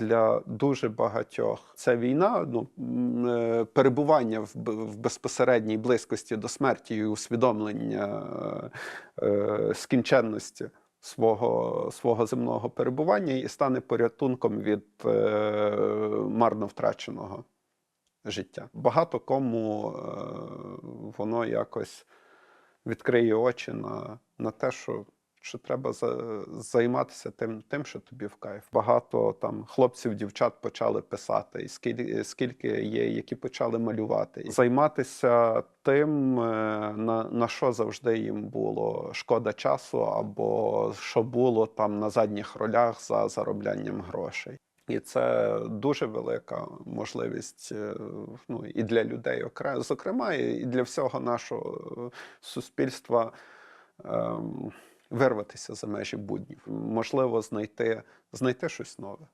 для дуже багатьох це війна, ну е, перебування в, безпосередній близькості до смерті і усвідомлення е, скінченності свого, свого земного перебування і стане порятунком від е, марно втраченого життя. Багато кому е, воно якось відкриє очі на, на те, що, що треба займатися тим, тим, що тобі в кайф. Багато там хлопців, дівчат почали писати, і скільки, скільки є, які почали малювати. Займатися тим, е, на, на що завжди їм було шкода часу, або що було там на задніх ролях за зароблянням грошей. І це дуже велика можливість е, ну, і для людей, окре- зокрема, і для всього нашого суспільства ем, вирватися за межі буднів. Можливо, знайти, знайти щось нове.